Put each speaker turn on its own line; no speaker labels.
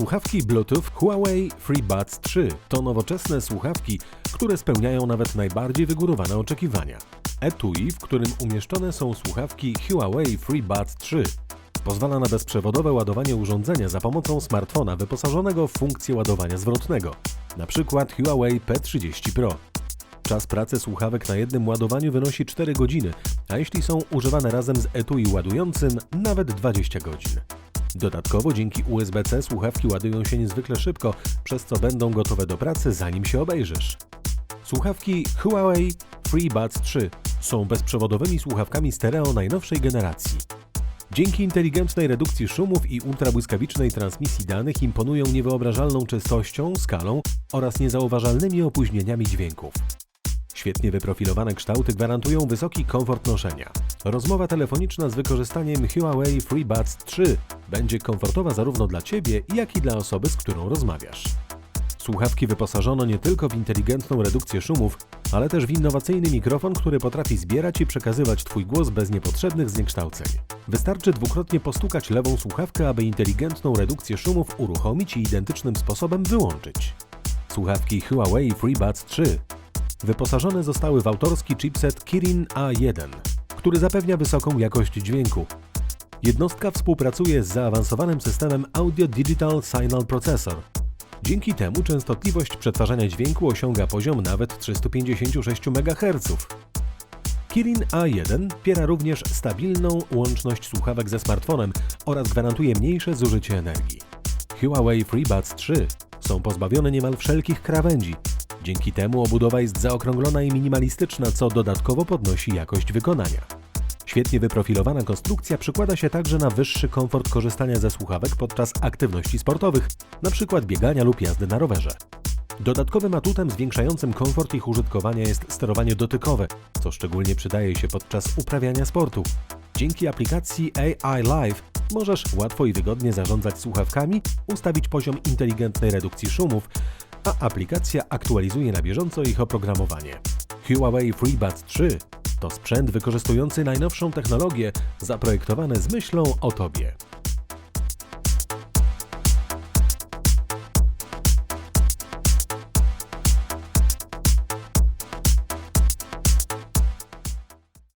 Słuchawki Bluetooth Huawei FreeBuds 3 to nowoczesne słuchawki, które spełniają nawet najbardziej wygórowane oczekiwania. Etui, w którym umieszczone są słuchawki Huawei FreeBuds 3, pozwala na bezprzewodowe ładowanie urządzenia za pomocą smartfona wyposażonego w funkcję ładowania zwrotnego, np. Huawei P30 Pro. Czas pracy słuchawek na jednym ładowaniu wynosi 4 godziny, a jeśli są używane razem z etui ładującym, nawet 20 godzin. Dodatkowo dzięki USB-C słuchawki ładują się niezwykle szybko, przez co będą gotowe do pracy zanim się obejrzysz. Słuchawki Huawei FreeBuds 3 są bezprzewodowymi słuchawkami stereo najnowszej generacji. Dzięki inteligentnej redukcji szumów i ultrabłyskawicznej transmisji danych imponują niewyobrażalną czystością, skalą oraz niezauważalnymi opóźnieniami dźwięków. Świetnie wyprofilowane kształty gwarantują wysoki komfort noszenia. Rozmowa telefoniczna z wykorzystaniem Huawei FreeBuds 3 będzie komfortowa zarówno dla Ciebie, jak i dla osoby, z którą rozmawiasz. Słuchawki wyposażono nie tylko w inteligentną redukcję szumów, ale też w innowacyjny mikrofon, który potrafi zbierać i przekazywać Twój głos bez niepotrzebnych zniekształceń. Wystarczy dwukrotnie postukać lewą słuchawkę, aby inteligentną redukcję szumów uruchomić i identycznym sposobem wyłączyć. Słuchawki Huawei FreeBuds 3 wyposażone zostały w autorski chipset Kirin A1, który zapewnia wysoką jakość dźwięku. Jednostka współpracuje z zaawansowanym systemem Audio Digital Signal Processor. Dzięki temu częstotliwość przetwarzania dźwięku osiąga poziom nawet 356 MHz. Kirin A1 wspiera również stabilną łączność słuchawek ze smartfonem oraz gwarantuje mniejsze zużycie energii. Huawei FreeBuds 3 są pozbawione niemal wszelkich krawędzi. Dzięki temu obudowa jest zaokrąglona i minimalistyczna, co dodatkowo podnosi jakość wykonania. Świetnie wyprofilowana konstrukcja przekłada się także na wyższy komfort korzystania ze słuchawek podczas aktywności sportowych, np. biegania lub jazdy na rowerze. Dodatkowym atutem zwiększającym komfort ich użytkowania jest sterowanie dotykowe, co szczególnie przydaje się podczas uprawiania sportu. Dzięki aplikacji AI Live możesz łatwo i wygodnie zarządzać słuchawkami, ustawić poziom inteligentnej redukcji szumów, a aplikacja aktualizuje na bieżąco ich oprogramowanie. Huawei FreeBuds 3 to sprzęt wykorzystujący najnowszą technologię, zaprojektowany z myślą o Tobie.